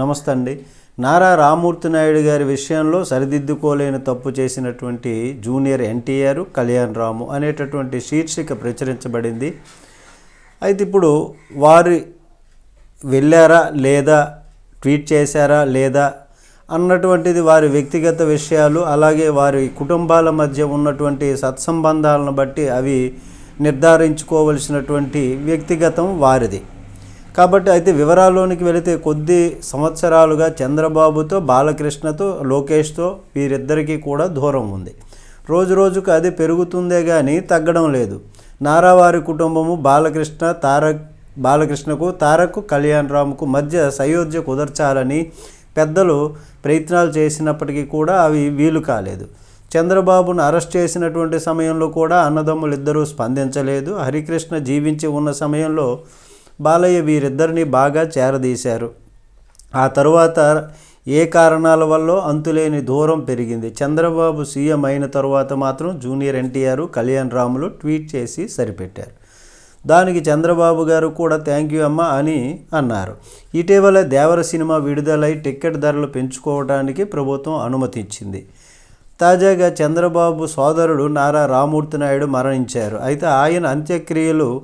నమస్తే అండి నారా రామూర్తి నాయుడు గారి విషయంలో సరిదిద్దుకోలేని తప్పు చేసినటువంటి జూనియర్ ఎన్టీఆర్ కళ్యాణ్ రాము అనేటటువంటి శీర్షిక ప్రచురించబడింది. అయితే ఇప్పుడు వారి వెళ్ళారా లేదా ట్వీట్ చేశారా లేదా అన్నటువంటిది వారి వ్యక్తిగత విషయాలు అలాగే వారి కుటుంబాల మధ్య ఉన్నటువంటి సత్సంబంధాలను బట్టి అవి నిర్ధారించుకోవలసినటువంటి వ్యక్తిగతం వారిది. కాబట్టి అయితే వివరాల్లోనికి వెళితే కొద్ది సంవత్సరాలుగా చంద్రబాబుతో బాలకృష్ణతో లోకేష్తో వీరిద్దరికీ కూడా దూరం ఉంది. రోజు రోజుకు అది పెరుగుతుందే కానీ తగ్గడం లేదు. నారావారి కుటుంబము బాలకృష్ణ తారక్ బాలకృష్ణకు తారక్ కళ్యాణ్ రామ్కు మధ్య సయోధ్య కుదర్చాలని పెద్దలు ప్రయత్నాలు చేసినప్పటికీ కూడా అవి వీలు కాలేదు. చంద్రబాబును అరెస్ట్ చేసినటువంటి సమయంలో కూడా అన్నదమ్ములు ఇద్దరూ స్పందించలేదు. హరికృష్ణ జీవించి ఉన్న సమయంలో బాలయ్య వీరిద్దరిని బాగా చేరదీశారు. ఆ తరువాత ఏ కారణాల వల్ల అంతులేని దూరం పెరిగింది? చంద్రబాబు సీఎం అయిన తరువాత మాత్రం జూనియర్ ఎన్టీఆర్ కళ్యాణ్ రాములు ట్వీట్ చేసి సరిపెట్టారు. దానికి చంద్రబాబు గారు కూడా థ్యాంక్ యూ అమ్మ అని అన్నారు. ఇటీవల దేవర సినిమా విడుదలై టికెట్ ధరలు పెంచుకోవడానికి ప్రభుత్వం అనుమతిచ్చింది తాజాగా చంద్రబాబు సోదరుడు నారా రామూర్తి నాయుడు మరణించారు. అయితే ఆయన అంత్యక్రియలు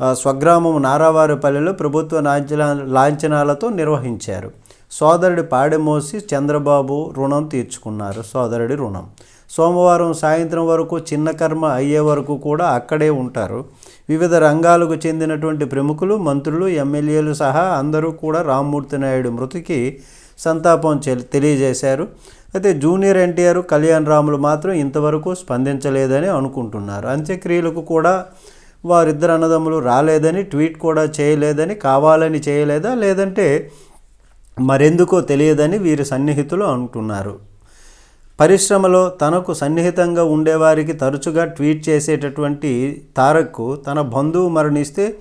స్వగ్రామం నారావారిపల్లెలో ప్రభుత్వ లాంఛనా లాంఛనాలతో నిర్వహించారు. సోదరుడి పాడెమోసి చంద్రబాబు రుణం తీర్చుకున్నారు. సోదరుడి రుణం. సోమవారం సాయంత్రం వరకు చిన్న కర్మ అయ్యే వరకు కూడా అక్కడే ఉంటారు. వివిధ రంగాలకు చెందినటువంటి ప్రముఖులు మంత్రులు ఎమ్మెల్యేలు సహా అందరూ కూడా రామ్మూర్తి నాయుడు మృతికి సంతాపం తెలియజేశారు. అయితే జూనియర్ ఎన్టీఆర్ కళ్యాణ్ రాములు మాత్రం ఇంతవరకు స్పందించలేదని అనుకుంటున్నారు. అంత్యక్రియలకు కూడా వారిద్దరు అన్నదమ్ములు రాలేదని ట్వీట్ కూడా చేయలేదని కావాలని చేయలేదా? లేదంటే మరెందుకో తెలియదని వీరి సన్నిహితులు అంటున్నారు. పరిశ్రమలో తనకు సన్నిహితంగా ఉండేవారికి తరచుగా ట్వీట్ చేసేటటువంటి తారక్కు తన బంధువు మరణిస్తే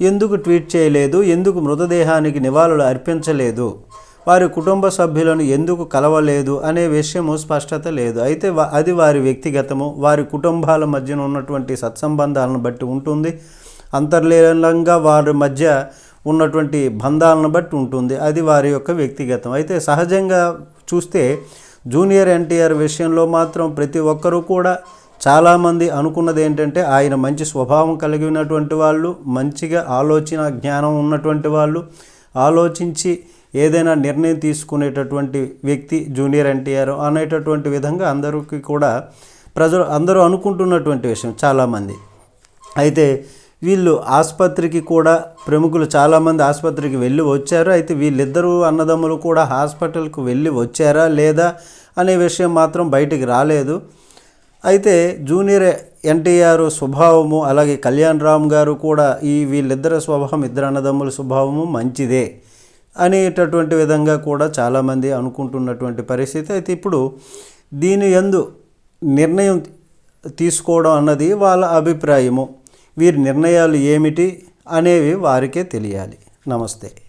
ఎందుకు ట్వీట్ చేయలేదు? ఎందుకు మృతదేహానికి నివాళులు అర్పించలేదు? వారి కుటుంబ సభ్యులను ఎందుకు కలవలేదు అనే విషయము స్పష్టత లేదు. అయితే అది వారి వ్యక్తిగతము. వారి కుటుంబాల మధ్యన ఉన్నటువంటి సత్సంబంధాలను బట్టి ఉంటుంది. అంతర్లీనంగా వారి మధ్య ఉన్నటువంటి బంధాలను బట్టి ఉంటుంది. అది వారి యొక్క వ్యక్తిగతం. అయితే సహజంగా చూస్తే జూనియర్ ఎన్టీఆర్ విషయంలో మాత్రం ప్రతి ఒక్కరూ కూడా చాలామంది అనుకున్నది ఏంటంటే ఆయన మంచి స్వభావం కలిగినటువంటి వాళ్ళు మంచిగా ఆలోచన జ్ఞానం ఉన్నటువంటి వాళ్ళు ఆలోచించి ఏదైనా నిర్ణయం తీసుకునేటటువంటి వ్యక్తి జూనియర్ ఎన్టీఆర్ అనేటటువంటి విధంగా అందరికీ కూడా ప్రజలు అందరూ అనుకుంటున్నటువంటి విషయం చాలామంది. అయితే వీళ్ళు ఆసుపత్రికి కూడా ప్రముఖులు చాలామంది ఆసుపత్రికి వెళ్ళి వచ్చారు? అయితే వీళ్ళిద్దరూ అన్నదమ్ములు కూడా హాస్పిటల్కు వెళ్ళి వచ్చారా లేదా అనే విషయం మాత్రం బయటికి రాలేదు. అయితే జూనియర్ ఎన్టీఆర్ స్వభావము అలాగే కళ్యాణ్ రామ్ గారు కూడా ఈ వీళ్ళిద్దరి స్వభావం ఇద్దరు అన్నదమ్ముల స్వభావము మంచిదే. అనేటటువంటి విధంగా కూడా చాలామంది అనుకుంటున్నటువంటి పరిస్థితి. అయితే ఇప్పుడు దీని ఎందు నిర్ణయం తీసుకోవడం అన్నది వాళ్ళ అభిప్రాయము. వీరి నిర్ణయాలు ఏమిటి అనేవి వారికే తెలియాలి. నమస్తే.